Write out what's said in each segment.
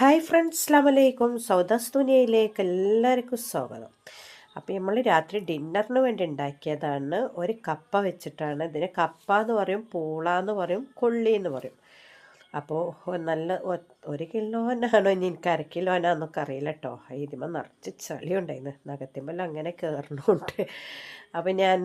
Hi friends അസ്ലാമലൈക്കും സൗദാസ് ദുനിയയിലേക്ക് എല്ലാവർക്കും സ്വാഗതം. അപ്പോൾ നമ്മൾ രാത്രി ഡിന്നറിന് വേണ്ടി ഉണ്ടാക്കിയതാണ് ഒരു കപ്പ വെച്ചിട്ടാണ്. ഇതിന് കപ്പ എന്ന് പറയും പൂള എന്ന് പറയും കൊള്ളി എന്ന് പറയും. അപ്പോൾ നല്ല ഒരു കിലോനാണോ ഇനി? എനിക്ക് അര കിലോനാന്നൊക്കെ അറിയില്ല കേട്ടോ ഇതിമ നിറച്ച് ചളി ഉണ്ടായിരുന്നു നഗത്തിമ്മൽ അങ്ങനെ കയറണമുണ്ട് അപ്പോൾ ഞാൻ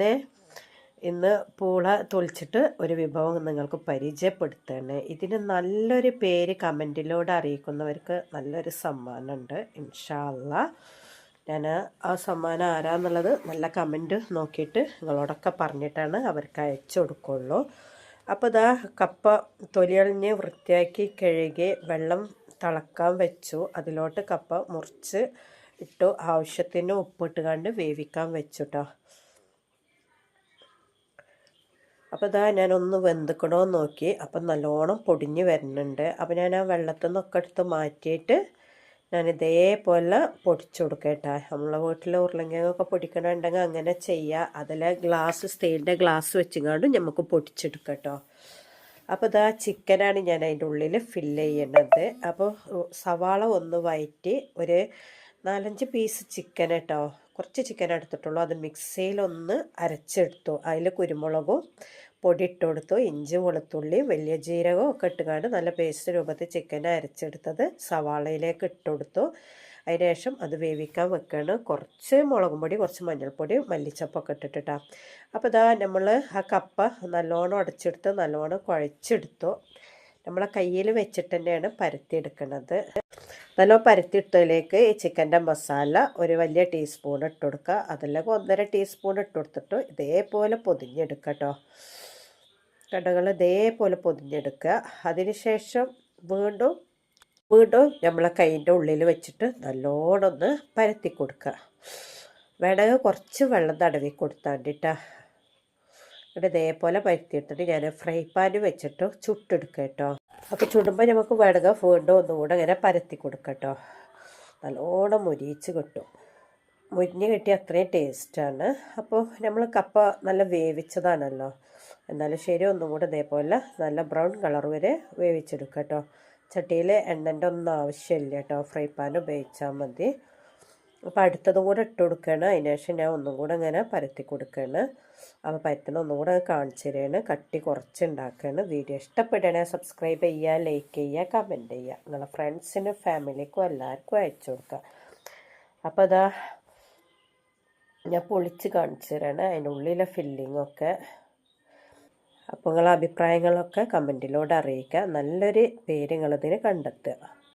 ഇന്ന് പൂള തൊളിച്ചിട്ട് ഒരു വിഭവം നിങ്ങൾക്ക് പരിചയപ്പെടുത്തണേ. ഇതിന് നല്ലൊരു പേര് കമന്റിലൂടെ അറിയിക്കുന്നവർക്ക് നല്ലൊരു സമ്മാനമുണ്ട്. ഇൻഷാല്ല. ഞാൻ ആ സമ്മാനം ആരാന്നുള്ളത് നല്ല കമന്റ് നോക്കിയിട്ട് നിങ്ങളോടൊക്കെ പറഞ്ഞിട്ടാണ് അവർക്ക് അയച്ചു കൊടുക്കുള്ളൂ. അപ്പോൾ ഇതാ കപ്പ തൊലിയളിഞ്ഞ് വൃത്തിയാക്കി കഴുകി വെള്ളം തിളക്കാൻ വെച്ചു. അതിലോട്ട് കപ്പ മുറിച്ച് ഇട്ടു. ആവശ്യത്തിന് ഉപ്പിട്ട് കണ്ട് വേവിക്കാൻ വെച്ചു കേട്ടോ അപ്പോൾ ഇതാ ഞാനൊന്ന് വെന്തുക്കണോ നോക്കി. അപ്പം നല്ലോണം പൊടിഞ്ഞ് വരുന്നുണ്ട്. അപ്പോൾ ഞാൻ ആ വെള്ളത്തിൽ നിന്നൊക്കെ എടുത്ത് മാറ്റിയിട്ട് ഞാൻ ഇതേപോലെ പൊടിച്ചു കൊടുക്കട്ടെ നമ്മളെ വീട്ടിൽ ഉരുളങ്കിഴങ്ങൊക്കെ പൊടിക്കണുണ്ടെങ്കിൽ അങ്ങനെ ചെയ്യുക അതിൽ ഗ്ലാസ് സ്റ്റീലിന്റെ ഗ്ലാസ് വെച്ചുകൊണ്ട് നമുക്ക് പൊടിച്ചെടുക്കട്ടോ അപ്പോൾ ഇതാ ചിക്കനാണ് ഞാൻ അതിന്റെ ഉള്ളിൽ ഫില്ല് ചെയ്യണത്. അപ്പോൾ സവാള ഒന്ന് വയറ്റി ഒരു നാലഞ്ച് പീസ് ചിക്കൻ കേട്ടോ. കുറച്ച് ചിക്കൻ എടുത്തിട്ടുള്ളൂ. അത് മിക്സിയിലൊന്ന് അരച്ചെടുത്തു. അതിൽ കുരുമുളകും പൊടി ഇട്ട് കൊടുത്തു ഇഞ്ചി വെളുത്തുള്ളി വലിയ ജീരകം ഒക്കെ ഇട്ടുകൊണ്ട് നല്ല പേസ്റ്റ് രൂപത്തിൽ ചിക്കൻ അരച്ചെടുത്തത് സവാളയിലേക്ക് ഇട്ട് കൊടുത്തു അതിനുശേഷം അത് വേവിക്കാൻ വെക്കുകയാണ് കുറച്ച് മുളകും പൊടി കുറച്ച് മഞ്ഞൾപ്പൊടി മല്ലിച്ചപ്പൊക്കെ ഇട്ടിട്ടാ അപ്പോൾ ഇതാ നമ്മൾ ആ കപ്പ നല്ലോണം അടച്ചെടുത്ത് നല്ലോണം കുഴച്ചെടുത്തു. നമ്മളെ കയ്യിൽ വെച്ചിട്ട് തന്നെയാണ് പരത്തിയെടുക്കുന്നത് നല്ല പരത്തിയിട്ടതിലേക്ക് ഈ ചിക്കന്റെ മസാല ഒരു വലിയ ടീസ്പൂൺ ഇട്ട് കൊടുക്കുക. അതിലേക്ക് ഒന്നര ടീസ്പൂൺ ഇട്ട് കൊടുത്തിട്ട് ഇതേപോലെ പൊതിഞ്ഞെടുക്കുക കേട്ടോ കടകൾ ഇതേപോലെ പൊതിഞ്ഞെടുക്കുക. അതിനുശേഷം വീണ്ടും വീണ്ടും നമ്മളെ കൈന്റെ ഉള്ളിൽ വെച്ചിട്ട് നല്ലോണം ഒന്ന് പരത്തി കൊടുക്കുക. വേണമെങ്കിൽ കുറച്ച് വെള്ളം തടവി കൊടുത്താണ്ടിട്ടാ. എന്നിട്ട് ഇതേപോലെ പരത്തിയിട്ടിട്ട് ഞാൻ ഫ്രൈ പാൻ വെച്ചിട്ട് ചുട്ടെടുക്കുക കേട്ടോ. അപ്പോൾ ചുടുമ്പോൾ നമുക്ക് വേണമെങ്കിൽ വീണ്ടും ഒന്നുകൂടെ ഇങ്ങനെ പരത്തി കൊടുക്കട്ടോ നല്ലോണം മുരിച്ച് കിട്ടും. മുരിഞ്ഞ് കിട്ടിയ അത്രയും ടേസ്റ്റാണ് അപ്പോൾ നമ്മൾ കപ്പ നല്ല വേവിച്ചതാണല്ലോ. എന്നാലും ശരി ഒന്നും കൂടെ ഇതേപോലെ നല്ല ബ്രൗൺ കളർ വരെ വേവിച്ചെടുക്കുക കേട്ടോ. ചട്ടിയിൽ എണ്ണന്റെ ഒന്നും ആവശ്യമില്ല കേട്ടോ. ഫ്രൈ പാൻ ഉപയോഗിച്ചാൽ മതി. അപ്പോൾ അടുത്തതും കൂടെ ഇട്ട് കൊടുക്കുകയാണ്. അതിന് ശേഷം ഞാൻ ഒന്നും കൂടെ ഇങ്ങനെ പരത്തി കൊടുക്കുകയാണ്. അപ്പോൾ പരത്തുന്ന ഒന്നും കൂടെ കാണിച്ചു തരികയാണ് കട്ടി കുറച്ച് ഉണ്ടാക്കുകയാണ്. വീഡിയോ ഇഷ്ടപ്പെടുകയാണെ സബ്സ്ക്രൈബ് ചെയ്യുക ലൈക്ക് ചെയ്യുക കമന്റ് ചെയ്യുക. നിങ്ങളെ ഫ്രണ്ട്സിനും ഫാമിലിക്കും എല്ലാവർക്കും അയച്ചു കൊടുക്കുക. അപ്പോൾ അതാ ഞാൻ പൊളിച്ച് കാണിച്ചു തരാണ്. അതിന്റെ ഉള്ളിലെ ഫില്ലിങ്ങൊക്കെ അപ്പോൾ നിങ്ങളെ അഭിപ്രായങ്ങളൊക്കെ കമന്റിലൂടെ അറിയിക്കുക. നല്ലൊരു പേര് നിങ്ങളിതിന് കണ്ടെത്തുക.